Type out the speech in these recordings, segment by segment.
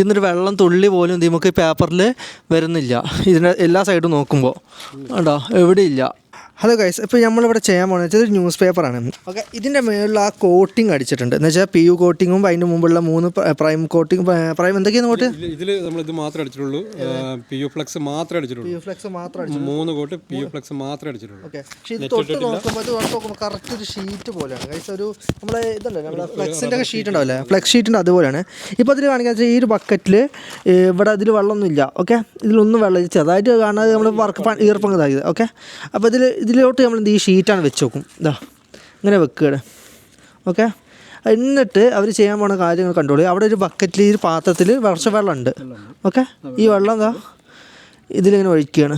ഇതിന്നൊരു വെള്ളം തുള്ളി പോലും നമുക്ക് പേപ്പറിൽ വരുന്നില്ല. ഇതിന്റെ എല്ലാ സൈഡും നോക്കുമ്പോൾ കണ്ടോ? എവിടെയില്ല. ഹലോ ഗൈസ് ഇപ്പോൾ നമ്മളിവിടെ ചെയ്യാൻ പോകുന്നത് വെച്ചാൽ ഒരു ന്യൂസ് പേപ്പറാണ് ഓക്കെ ഇതിന്റെ മേളിൽ ആ കോട്ടിങ് അടിച്ചിട്ടുണ്ട്. എന്ന് വെച്ചാൽ പി യു കോട്ടിങ്ങും അതിന്റെ മുമ്പുള്ള മൂന്ന് പ്രൈം കോട്ടിങ് പ്രൈം എന്തൊക്കെയാണ് കോട്ട് ഇതിൽ നമ്മൾ ഇത് മാത്രമേ അടിച്ചിട്ടുള്ളൂ. പി യു ഫ്ലെക്സ് മാത്രമേ അടിച്ചിട്ടുള്ളൂ. ഫ്ലെക്സ് മാത്രം മൂന്ന് കോട്ട് പി യു ഫ്ലെക്സ് മാത്രമേ അടിച്ചിട്ടുള്ളൂ. ഓക്കെ പക്ഷേ ഇത് തൊട്ട് നോക്കുമ്പോൾ കറക്റ്റ് ഒരു ഷീറ്റ് പോലെയാണ്. ഗൈസ് ഒരു നമ്മളെ ഇതല്ലേ നമ്മുടെ ഫ്ലെക്സിന്റെ ഒക്കെ ഷീറ്റ് ഉണ്ടാവില്ലേ? ഫ്ലെക്സ് ഷീറ്റിന്റെ അതുപോലെയാണ്. ഇപ്പോൾ ഇതിൽ കാണിക്കാൻ വെച്ചാൽ ഈ ഒരു ബക്കറ്റിൽ ഇവിടെ ഇതിൽ വെള്ളമൊന്നുമില്ല. ഓക്കെ ഇതിലൊന്നും വെള്ളം. ചെറുതായിട്ട് കാണാതെ നമ്മൾ വർക്ക് ഈർപ്പം ഇതാക്കിയത്. ഓക്കെ അപ്പോൾ ഇതിൽ ഇതിലോട്ട് നമ്മൾ എന്ത് ഈ ഷീറ്റാണ് വെച്ച് നോക്കും ഇതാ ഇങ്ങനെ വെക്കുകയാണ്. ഓക്കെ? എന്നിട്ട് അവർ ചെയ്യാൻ പോണ കാര്യങ്ങൾ കണ്ടോളൂ. അവിടെ ഒരു ബക്കറ്റിൽ ഈ പാത്രത്തിൽ വർഷ വെള്ളം ഉണ്ട് ഓക്കെ? ഈ വെള്ളം എന്താ ഇതിലിങ്ങനെ ഒഴിക്കുകയാണ്.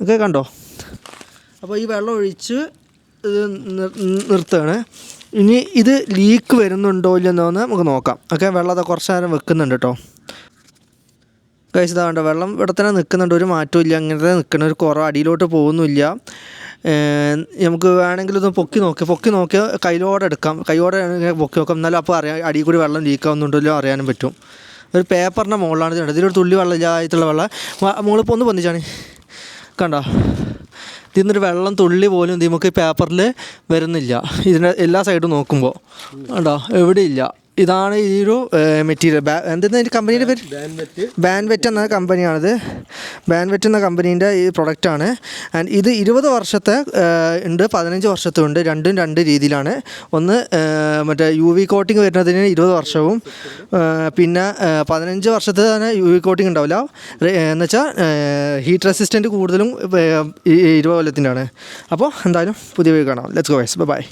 ഓക്കെ കണ്ടോ? അപ്പോൾ ഈ വെള്ളം ഒഴിച്ച് ഇത് നിർ- നിർത്തുകയാണ്. ഇനി ഇത് ലീക്ക് വരുന്നുണ്ടോ ഇല്ലെന്നോന്ന് നമുക്ക് നോക്കാം. ഓക്കെ വെള്ളം അത് കുറച്ച് നേരം വെക്കുന്നുണ്ട് കേട്ടോ. കഴിച്ചതാ കണ്ടോ വെള്ളം ഇവിടെ തന്നെ നിൽക്കുന്നുണ്ട്. ഒരു മാറ്റവും ഇല്ല. അങ്ങനെ നിൽക്കുന്ന ഒരു കുറവ്. അടിയിലോട്ട് പോകുന്നില്ല നമുക്ക് വേണമെങ്കിൽ ഒന്ന് പൊക്കി നോക്കി. പൊക്കി നോക്കി കയ്യിലോടെ എടുക്കാം. കൈയോടെ പൊക്കി നോക്കാം. എന്നാലും അപ്പോൾ അറിയാം. അടിയിൽ കൂടി വെള്ളം ലീക്കാവുന്നുണ്ടല്ലോ അറിയാനും പറ്റും. ഒരു പേപ്പറിന്റെ മുകളിലാണ് ഇത്. ഇതിലൊരു തുള്ളി വെള്ളം ഇല്ലാതായിട്ടുള്ള വെള്ളം. മുകളിൽ ഒന്ന് പൊന്നിച്ചാണ് കണ്ടോ? ഇതിന്നൊരു വെള്ളം തുള്ളി പോലും നമുക്ക് പേപ്പറിൽ വരുന്നില്ല. ഇതിന്റെ എല്ലാ സൈഡും നോക്കുമ്പോൾ. കണ്ടോ? എവിടെയില്ല. ഇതാണ് ഈ ഒരു മെറ്റീരിയൽ ബാ എന്തെന്ന് അതിന്റെ കമ്പനിയുടെ പേര്? ബാൻവെറ്റ് എന്ന കമ്പനിയാണിത് ബാൻവെറ്റ് എന്ന കമ്പനീന്റെ ഈ പ്രൊഡക്റ്റാണ് ആൻഡ് ഇത് ഇരുപത് വർഷത്തെ ഉണ്ട് പതിനഞ്ച് വർഷത്തെ ഉണ്ട് രണ്ടും രണ്ട് രീതിയിലാണ്. ഒന്ന് മറ്റേ യു വി കോട്ടിങ് വരുന്നതിന് ഇരുപത് വർഷവും പിന്നെ പതിനഞ്ച് വർഷത്തെ തന്നെ യു വി കോട്ടിങ് ഉണ്ടാവില്ല. എന്ന് വെച്ചാൽ ഹീറ്റ് റെസിസ്റ്റന്റ് കൂടുതലും ഇരുപത് കൊല്ലത്തിന്റെ ആണ് അപ്പോൾ എന്തായാലും പുതിയ വീട് കാണാം. Let's go vice by